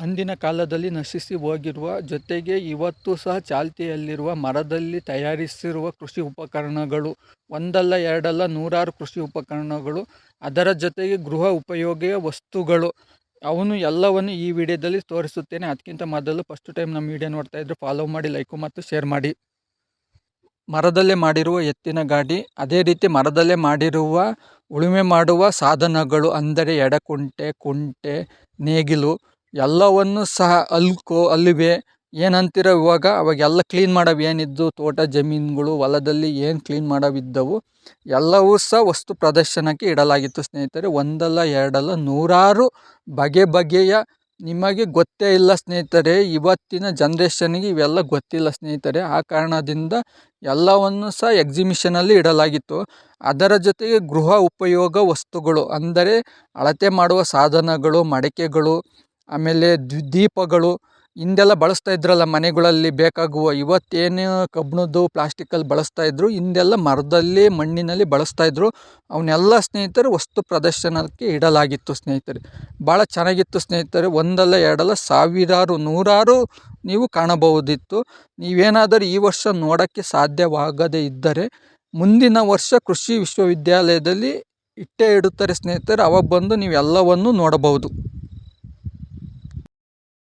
ಅಂದಿನ ಕಾಲದಲ್ಲಿ ನಶಿಸಿ ಹೋಗಿರುವ ಜೊತೆಗೆ ಇವತ್ತು ಸಹ ಚಾಲ್ತಿಯಲ್ಲಿರುವ ಮರದಲ್ಲಿ ತಯಾರಿಸಿರುವ ಕೃಷಿ ಉಪಕರಣಗಳು, ಒಂದಲ್ಲ ಎರಡಲ್ಲ ನೂರಾರು ಕೃಷಿ ಉಪಕರಣಗಳು, ಅದರ ಜೊತೆಗೆ ಗೃಹ ಉಪಯೋಗಿಯ ವಸ್ತುಗಳು, ಅವನು ಎಲ್ಲವನ್ನು ಈ ವಿಡಿಯೋದಲ್ಲಿ ತೋರಿಸುತ್ತೇನೆ. ಅದಕ್ಕಿಂತ ಮೊದಲು ಫಸ್ಟ್ ಟೈಮ್ ನಮ್ಮ ವಿಡಿಯೋ ನೋಡ್ತಾ ಇದ್ದರೆ ಫಾಲೋ ಮಾಡಿ ಲೈಕು ಮತ್ತು ಶೇರ್ ಮಾಡಿ. ಮರದಲ್ಲೇ ಮಾಡಿರುವ ಎತ್ತಿನ ಗಾಡಿ, ಅದೇ ರೀತಿ ಮರದಲ್ಲೇ ಮಾಡಿರುವ, ಉಳುಮೆ ಮಾಡುವ ಸಾಧನಗಳು, ಅಂದರೆ ಎಡಕುಂಟೆ, ಕುಂಟೆ, ನೇಗಿಲು ಎಲ್ಲವನ್ನು ಸಹ ಅಲ್ಕೋ, ಅಲ್ಲಿವೆ. ಏನಂತೀರ ಇವಾಗ, ಅವಾಗೆಲ್ಲ ಕ್ಲೀನ್ ಮಾಡವು ಏನಿದ್ದು? ತೋಟ, ಜಮೀನುಗಳು, ಹೊಲದಲ್ಲಿ ಏನು ಕ್ಲೀನ್ ಮಾಡವಿದ್ದವು ಎಲ್ಲವೂ ಸಹ ವಸ್ತು ಪ್ರದರ್ಶನಕ್ಕೆ ಇಡಲಾಗಿತ್ತು ಸ್ನೇಹಿತರೆ. ಒಂದಲ್ಲ, ಎರಡಲ್ಲ, ನೂರಾರು ಬಗೆ ಬಗೆಯ ನಿಮಗೆ ಗೊತ್ತೇ ಇಲ್ಲ ಸ್ನೇಹಿತರೆ. ಇವತ್ತಿನ ಜನ್ರೇಷನ್ಗೆ ಇವೆಲ್ಲ ಗೊತ್ತಿಲ್ಲ ಸ್ನೇಹಿತರೆ. ಆ ಕಾರಣದಿಂದ ಎಲ್ಲವನ್ನು ಸಹ ಎಕ್ಸಿಮಿಷನಲ್ಲಿ ಇಡಲಾಗಿತ್ತು. ಅದರ ಜೊತೆಗೆ ಗೃಹ ಉಪಯೋಗ ವಸ್ತುಗಳು, ಅಂದರೆ ಅಳತೆ ಮಾಡುವ ಸಾಧನಗಳು, ಮಡಿಕೆಗಳು ಆಮೇಲೆ ದೀಪಗಳು ಹಿಂದೆಲ್ಲ ಬಳಸ್ತಾ ಇದ್ರಲ್ಲ ಮನೆಗಳಲ್ಲಿ ಬೇಕಾಗುವ ಇವತ್ತೇನು ಕಬ್ಬಿಣದ್ದು ಪ್ಲಾಸ್ಟಿಕಲ್ಲಿ ಬಳಸ್ತಾ ಇದ್ದರು ಹಿಂದೆಲ್ಲ ಮರದಲ್ಲಿ ಮಣ್ಣಿನಲ್ಲಿ ಬಳಸ್ತಾ ಇದ್ದರು ಅವನ್ನೆಲ್ಲ ಸ್ನೇಹಿತರು ವಸ್ತು ಪ್ರದರ್ಶನಕ್ಕೆ ಇಡಲಾಗಿತ್ತು ಸ್ನೇಹಿತರೆ. ಭಾಳ ಚೆನ್ನಾಗಿತ್ತು ಸ್ನೇಹಿತರೆ. ಒಂದಲ್ಲ ಎರಡಲ್ಲ ಸಾವಿರಾರು, ನೂರಾರು ನೀವು ಕಾಣಬಹುದಿತ್ತು. ನೀವೇನಾದರೂ ಈ ವರ್ಷ ನೋಡೋಕ್ಕೆ ಸಾಧ್ಯವಾಗದೇ ಇದ್ದರೆ ಮುಂದಿನ ವರ್ಷ ಕೃಷಿ ವಿಶ್ವವಿದ್ಯಾಲಯದಲ್ಲಿ ಇಟ್ಟೇ ಇಡುತ್ತಾರೆ ಸ್ನೇಹಿತರೆ. ಅವಾಗ ಬಂದು ನೀವೆಲ್ಲವನ್ನು ನೋಡಬಹುದು.